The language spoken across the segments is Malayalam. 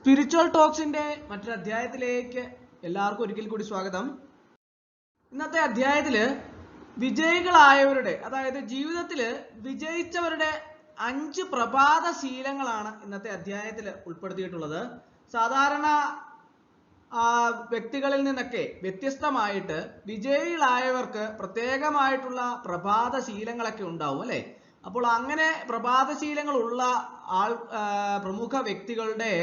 സ്പിരിച്വൽ ടോക്സിന്റെ മറ്റൊരു അധ്യായത്തിലേക്ക് എല്ലാവർക്കും ഒരിക്കൽ കൂടി സ്വാഗതം. ഇന്നത്തെ അധ്യായത്തിൽ വിജയികളായവരുടെ അതായത് ജീവിതത്തിൽ വിജയിച്ചവരുടെ അഞ്ച് പ്രഭാത ശീലങ്ങളാണ് ഇന്നത്തെ അധ്യായത്തിൽ ഉൾപ്പെടുത്തിയിട്ടുള്ളത്. സാധാരണ വ്യക്തികളിൽ നിന്നൊക്കെ വ്യത്യസ്തമായിട്ട് വിജയികളായവർക്ക് പ്രത്യേകമായിട്ടുള്ള പ്രഭാത ശീലങ്ങളൊക്കെ ഉണ്ടാവും അല്ലെ? അപ്പോൾ അങ്ങനെ പ്രഭാത ശീലങ്ങൾ ഉള്ള ആൾ പ്രമുഖ വ്യക്തികളുടെ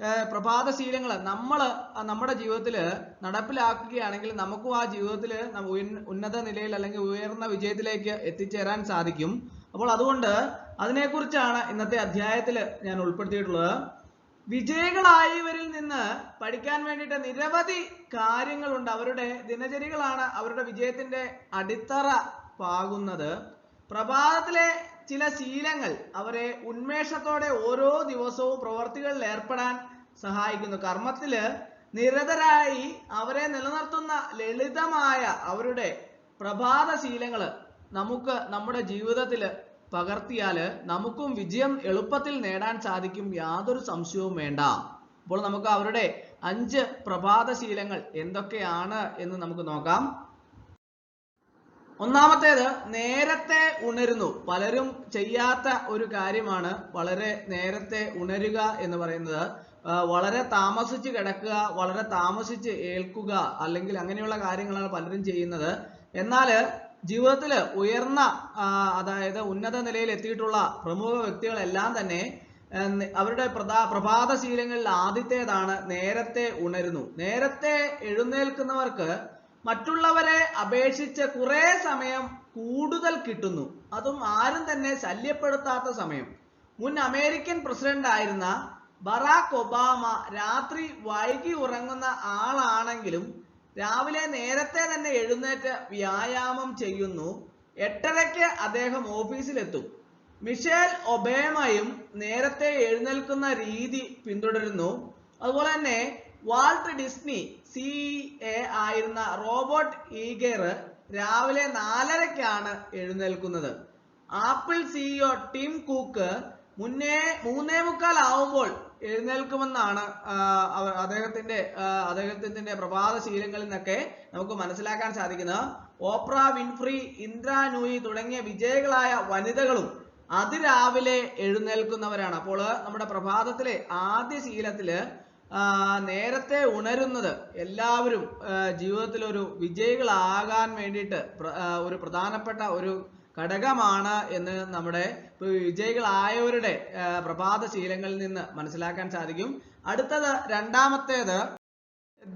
ആ, പ്രഭാത ശീലങ്ങൾ നമ്മൾ നമ്മുടെ ജീവിതത്തിൽ നടപ്പിലാക്കുകയാണെങ്കിൽ നമുക്കും ആ ജീവിതത്തിൽ ഉന്നത നിലയിൽ അല്ലെങ്കിൽ ഉയർന്ന വിജയത്തിലേക്ക് എത്തിച്ചേരാൻ സാധിക്കും. അപ്പോൾ അതുകൊണ്ട് അതിനെക്കുറിച്ചാണ് ഇന്നത്തെ അധ്യായത്തിൽ ഞാൻ ഉൾപ്പെടുത്തിയിട്ടുള്ളത്. വിജയികളായവരിൽ നിന്ന് പഠിക്കാൻ വേണ്ടിയിട്ട് നിരവധി കാര്യങ്ങളുണ്ട്. അവരുടെ ദിനചര്യകളാണ് അവരുടെ വിജയത്തിന്റെ അടിത്തറ പാകുന്നത്. പ്രഭാതത്തിലെ ചില ശീലങ്ങൾ അവരെ ഉന്മേഷത്തോടെ ഓരോ ദിവസവും പ്രവർത്തികളിൽ ഏർപ്പെടാൻ സഹായിക്കുന്നു. കർമ്മത്തിൽ നിരതരായി അവരെ നിലനിർത്തുന്ന ലളിതമായ അവരുടെ പ്രഭാത ശീലങ്ങൾ നമുക്ക് നമ്മുടെ ജീവിതത്തിൽ പകർത്തിയാൽ നമുക്കും വിജയം എളുപ്പത്തിൽ നേടാൻ സാധിക്കും യാതൊരു സംശയവും വേണ്ട. അപ്പോൾ നമുക്ക് അവരുടെ അഞ്ച് പ്രഭാത ശീലങ്ങൾ എന്തൊക്കെയാണ് എന്ന് നമുക്ക് നോക്കാം. ഒന്നാമത്തേത് നേരത്തെ ഉണരുന്നു. പലരും ചെയ്യാത്ത ഒരു കാര്യമാണ് വളരെ നേരത്തെ ഉണരുക എന്ന് പറയുന്നത്. വളരെ താമസിച്ച് കിടക്കുക വളരെ താമസിച്ച് ഏൽക്കുക അല്ലെങ്കിൽ അങ്ങനെയുള്ള കാര്യങ്ങളാണ് പലരും ചെയ്യുന്നത്. എന്നാൽ ജീവിതത്തിൽ ഉയർന്ന അതായത് ഉന്നത നിലയിൽ എത്തിയിട്ടുള്ള പ്രമുഖ വ്യക്തികളെല്ലാം തന്നെ അവരുടെ പ്രധാ പ്രഭാത ശീലങ്ങളിൽ ആദ്യത്തേതാണ് നേരത്തെ ഉണരുന്നു. നേരത്തെ എഴുന്നേൽക്കുന്നവർക്ക് മറ്റുള്ളവരെ അപേക്ഷിച്ച് കുറെ സമയം കൂടുതൽ കിട്ടുന്നു. അതും ആരും തന്നെ ശല്യപ്പെടുത്താത്ത സമയം. മുൻ അമേരിക്കൻ പ്രസിഡന്റ് ആയിരുന്ന ബറാക് ഒബാമ രാത്രി വൈകി ഉറങ്ങുന്ന ആളാണെങ്കിലും രാവിലെ നേരത്തെ തന്നെ എഴുന്നേറ്റ് വ്യായാമം ചെയ്യുന്നു. എട്ടരയ്ക്ക് അദ്ദേഹം ഓഫീസിലെത്തും. മിഷേൽ ഒബേമയും നേരത്തെ എഴുന്നേൽക്കുന്ന രീതി പിന്തുടരുന്നു. അതുപോലെ തന്നെ വാൾട്ട് ഡിസ്നി സി എ ആയിരുന്ന റോബോട്ട് ഈഗർ രാവിലെ നാലരയ്ക്കാണ് എഴുന്നേൽക്കുന്നത്. ആപ്പിൾ സിഇഒ ടിം കുക്ക് മുന്നേ മൂന്നേ മുക്കാൽ ആവുമ്പോൾ എഴുന്നേൽക്കുമെന്നാണ് അദ്ദേഹത്തിന്റെ അദ്ദേഹത്തിന്റെ പ്രഭാത ശീലങ്ങളിൽ നിന്നൊക്കെ നമുക്ക് മനസ്സിലാക്കാൻ സാധിക്കുന്നത്. ഓപ്ര വിൻഫ്രി ഇന്ദ്ര നൂയി തുടങ്ങിയ വിജയികളായ വനിതകളും അതിരാവിലെ എഴുന്നേൽക്കുന്നവരാണ്. അപ്പോൾ നമ്മുടെ പ്രഭാതത്തിലെ ആദ്യ ശീലത്തിൽ നേരത്തെ ഉണരുന്നത് എല്ലാവരും ജീവിതത്തിൽ ഒരു വിജയികളാകാൻ വേണ്ടിയിട്ട് ഒരു പ്രധാനപ്പെട്ട ഒരു ഘടകമാണ് എന്ന് നമ്മുടെ വിജയികളായവരുടെ പ്രഭാത ശീലങ്ങളിൽ നിന്ന് മനസ്സിലാക്കാൻ സാധിക്കും. അടുത്തത് രണ്ടാമത്തേത്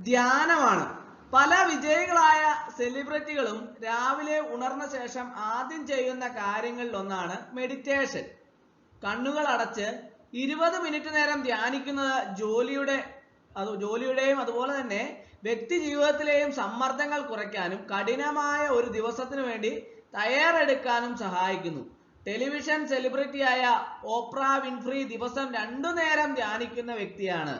ധ്യാനമാണ്. പല വിജയികളായ സെലിബ്രിറ്റികളും രാവിലെ ഉണർന്ന ശേഷം ആദ്യം ചെയ്യുന്ന കാര്യങ്ങളിൽ ഒന്നാണ് മെഡിറ്റേഷൻ. കണ്ണുകൾ അടച്ച് ഇരുപത് മിനിറ്റ് നേരം ധ്യാനിക്കുന്നത് ജോലിയുടെ അത് ജോലിയുടെയും അതുപോലെ തന്നെ വ്യക്തി ജീവിതത്തിലെയും സമ്മർദ്ദങ്ങൾ കുറയ്ക്കാനും കഠിനമായ ഒരു ദിവസത്തിനു വേണ്ടി തയ്യാറെടുക്കാനും സഹായിക്കുന്നു. ടെലിവിഷൻ സെലിബ്രിറ്റിയായ ഓപ്ര വിൻഫ്രി ദിവസം രണ്ടു നേരം ധ്യാനിക്കുന്ന വ്യക്തിയാണ്.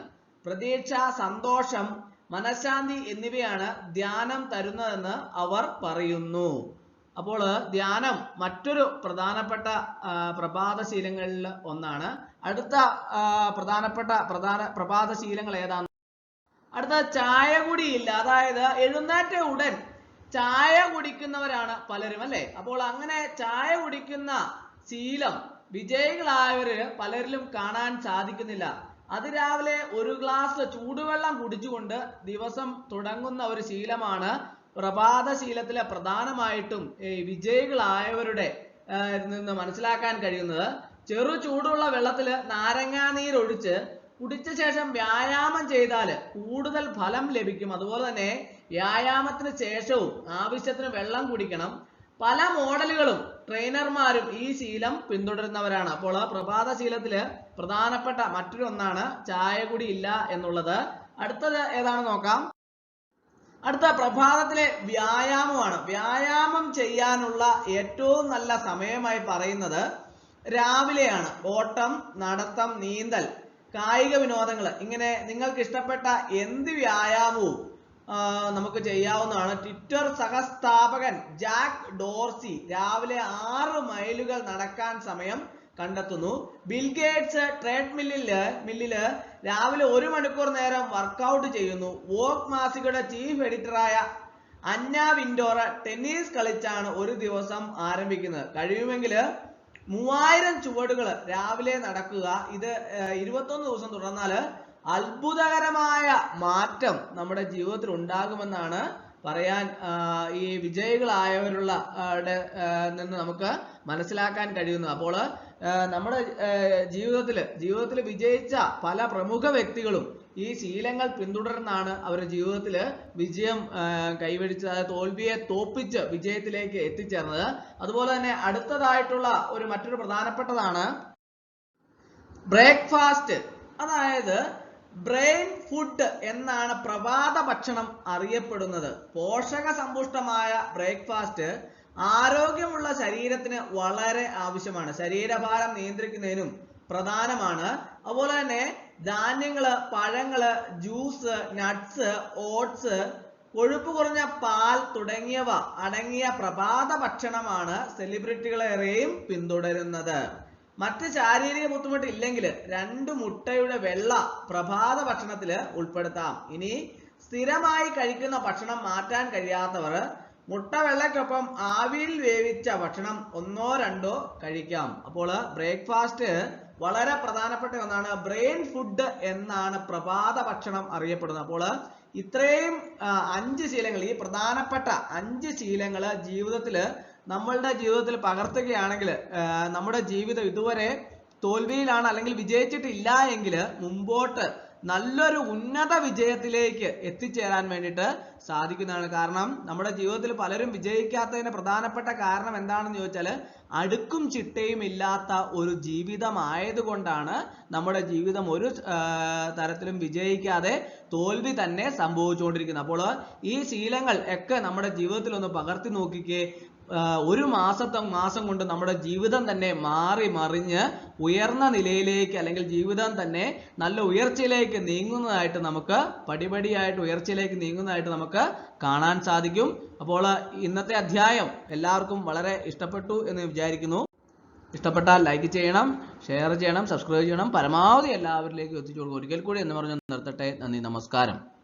പ്രതീക്ഷ സന്തോഷം മനഃശാന്തി എന്നിവയാണ് ധ്യാനം തരുന്നതെന്ന് അവർ പറയുന്നു. അപ്പോൾ ധ്യാനം മറ്റൊരു പ്രധാനപ്പെട്ട പ്രഭാത ശീലങ്ങളിൽ ഒന്നാണ് അടുത്ത പ്രധാനപ്പെട്ട പ്രധാന പ്രഭാത ശീലങ്ങൾ ഏതാണ് അടുത്ത ചായ കുടിയില്ല അതായത് എഴുന്നേറ്റ ഉടൻ ചായ കുടിക്കുന്നവരാണ് പലരും അല്ലെ? അപ്പോൾ അങ്ങനെ ചായ കുടിക്കുന്ന ശീലം വിജയികളായവര് പലരിലും കാണാൻ സാധിക്കുന്നില്ല. അത് രാവിലെ ഒരു ഗ്ലാസ് ചൂടുവെള്ളം കുടിച്ചുകൊണ്ട് ദിവസം തുടങ്ങുന്ന ഒരു ശീലമാണ് പ്രഭാത ശീലത്തിലെ പ്രധാനമായിട്ടും വിജയികളായവരുടെ നിന്ന് മനസ്സിലാക്കാൻ കഴിയുന്നത്. ചെറു ചൂടുള്ള വെള്ളത്തിൽ നാരങ്ങാനീര് ഒഴിച്ച് കുടിച്ച ശേഷം വ്യായാമം ചെയ്താൽ കൂടുതൽ ഫലം ലഭിക്കും. അതുപോലെ തന്നെ വ്യായാമത്തിന് ശേഷവും ആവശ്യത്തിന് വെള്ളം കുടിക്കണം. പല മോഡലുകളും ട്രെയിനർമാരും ഈ ശീലം പിന്തുടരുന്നവരാണ്. അപ്പോൾ പ്രഭാത ശീലത്തിൽ പ്രധാനപ്പെട്ട മറ്റൊരു ഒന്നാണ് ചായ കുടി ഇല്ല എന്നുള്ളത്. അടുത്തത് ഏതാണ് നോക്കാം? അടുത്ത പ്രഭാതത്തിലെ വ്യായാമമാണ്. വ്യായാമം ചെയ്യാനുള്ള ഏറ്റവും നല്ല സമയമായി പറയുന്നത് രാവിലെയാണ്. ഓട്ടം നടത്തം നീന്തൽ കായിക വിനോദങ്ങൾ ഇങ്ങനെ നിങ്ങൾക്ക് ഇഷ്ടപ്പെട്ട എന്ത് വ്യായാമവും നമുക്ക് ചെയ്യാവുന്നതാണ്. ട്വിറ്റർ സഹസ്ഥാപകൻ ജാക്ക് ഡോർസി രാവിലെ ആറ് മൈലുകൾ നടക്കാൻ സമയം കണ്ടെത്തുന്നു. ബിൽ ഗേറ്റ്സ് ട്രേഡ് മില്ലിൽ മില്ലിൽ രാവിലെ ഒരു മണിക്കൂർ നേരം വർക്കൗട്ട് ചെയ്യുന്നു. വോക്ക് മാസികയുടെ ചീഫ് എഡിറ്ററായ അന്ന വിൻഡോറ ടെന്നീസ് കളിച്ചാണ് ഒരു ദിവസം ആരംഭിക്കുന്നത്. കഴിയുമെങ്കിൽ മൂവായിരം ചുവടുകൾ രാവിലെ നടക്കുക. ഇത് ഇരുപത്തൊന്ന് ദിവസം തുടർന്നാൽ അത്ഭുതകരമായ മാറ്റം നമ്മുടെ ജീവിതത്തിൽ ഉണ്ടാകുമെന്നാണ് പറയാൻ ഈ ആ, നിന്ന് നമുക്ക് മനസ്സിലാക്കാൻ കഴിയുന്നു അപ്പോൾ നമ്മുടെ ജീവിതത്തിൽ ജീവിതത്തിൽ വിജയിച്ച പല പ്രമുഖ വ്യക്തികളും ഈ ശീലങ്ങൾ പിന്തുടർന്നാണ് അവരുടെ ജീവിതത്തിൽ വിജയം കൈവരിച്ചത്. അതായത് തോൽവിയെ തോപ്പിച്ച് വിജയത്തിലേക്ക് എത്തിച്ചേർന്നത്. അതുപോലെ തന്നെ അടുത്തതായിട്ടുള്ള ഒരു മറ്റൊരു പ്രധാനപ്പെട്ടതാണ് ബ്രേക്ക്ഫാസ്റ്റ്. അതായത് ബ്രെയിൻ ഫുഡ് എന്നാണ് പ്രഭാത ഭക്ഷണം അറിയപ്പെടുന്നത്. പോഷക സമ്പുഷ്ടമായ ബ്രേക്ക്ഫാസ്റ്റ് ആരോഗ്യമുള്ള ശരീരത്തിന് വളരെ ആവശ്യമാണ്. ശരീരഭാരം നിയന്ത്രിക്കുന്നതിനും പ്രധാനമാണ്. അതുപോലെ തന്നെ ധാന്യങ്ങൾ പഴങ്ങൾ ജ്യൂസ് നട്ട്സ് ഓട്സ് കൊഴുപ്പ് കുറഞ്ഞ പാൽ തുടങ്ങിയവ അടങ്ങിയ പ്രഭാത ഭക്ഷണമാണ് സെലിബ്രിറ്റികളേറെയും പിന്തുടരുന്നത്. മറ്റ് ശാരീരിക ബുദ്ധിമുട്ട് ഇല്ലെങ്കിൽ രണ്ട് മുട്ടയുടെ വെള്ള പ്രഭാത ഭക്ഷണത്തിൽ ഉൾപ്പെടുത്താം. ഇനി സ്ഥിരമായി കഴിക്കുന്ന ഭക്ഷണം മാറ്റാൻ കഴിയാത്തവർ മുട്ട വെള്ളയ്ക്കൊപ്പം ആവിയിൽ വേവിച്ച ഭക്ഷണം ഒന്നോ രണ്ടോ കഴിക്കാം. അപ്പോൾ ബ്രേക്ക്ഫാസ്റ്റ് വളരെ പ്രധാനപ്പെട്ട ഒന്നാണ് ബ്രെയിൻ ഫുഡ് എന്നാണ് പ്രഭാത ഭക്ഷണം അറിയപ്പെടുന്നത്. അപ്പോൾ ഇത്രയും അഞ്ച് ശീലങ്ങൾ ഈ പ്രധാനപ്പെട്ട അഞ്ച് ശീലങ്ങൾ ജീവിതത്തിൽ നമ്മളുടെ ജീവിതത്തിൽ പകർത്തുകയാണെങ്കിൽ നമ്മുടെ ജീവിതം ഇതുവരെ തോൽവിയിലാണ് അല്ലെങ്കിൽ വിജയിച്ചിട്ടില്ല എങ്കിൽ മുമ്പോട്ട് നല്ലൊരു ഉന്നത വിജയത്തിലേക്ക് എത്തിച്ചേരാൻ വേണ്ടിയിട്ട് സാധിക്കുന്നതാണ്. കാരണം നമ്മുടെ ജീവിതത്തിൽ പലരും വിജയിക്കാത്തതിന് പ്രധാനപ്പെട്ട കാരണം എന്താണെന്ന് ചോദിച്ചാൽ അടുക്കും ചിട്ടയും ഇല്ലാത്ത ഒരു ജീവിതമായതുകൊണ്ടാണ് നമ്മുടെ ജീവിതം ഒരു തരത്തിലും വിജയിക്കാതെ തോൽവി തന്നെ സംഭവിച്ചുകൊണ്ടിരിക്കുന്നത്. അപ്പോൾ ഈ ശീലങ്ങൾ ഒക്കെ നമ്മുടെ ജീവിതത്തിൽ ഒന്ന് പകർത്തി നോക്കിക്കേ ഒരു മാസത്തെ മാസം കൊണ്ട് നമ്മുടെ ജീവിതം തന്നെ മാറി മറിഞ്ഞ് ഉയർന്ന നിലയിലേക്ക് അല്ലെങ്കിൽ ജീവിതം തന്നെ നല്ല ഉയർച്ചയിലേക്ക് നീങ്ങുന്നതായിട്ട് നമുക്ക് പടിപടിയായിട്ട് ഉയർച്ചയിലേക്ക് നീങ്ങുന്നതായിട്ട് നമുക്ക് കാണാൻ സാധിക്കും. അപ്പോൾ ഇന്നത്തെ അധ്യായം എല്ലാവർക്കും വളരെ ഇഷ്ടപ്പെട്ടു എന്ന് വിചാരിക്കുന്നു. ഇഷ്ടപ്പെട്ടാൽ ലൈക്ക് ചെയ്യണം ഷെയർ ചെയ്യണം സബ്സ്ക്രൈബ് ചെയ്യണം. പരമാവധി എല്ലാവരിലേക്കും എത്തിച്ചു കൊടുക്കും ഒരിക്കൽ കൂടി എന്ന് പറഞ്ഞ് നിർത്തട്ടെ. നന്ദി നമസ്കാരം.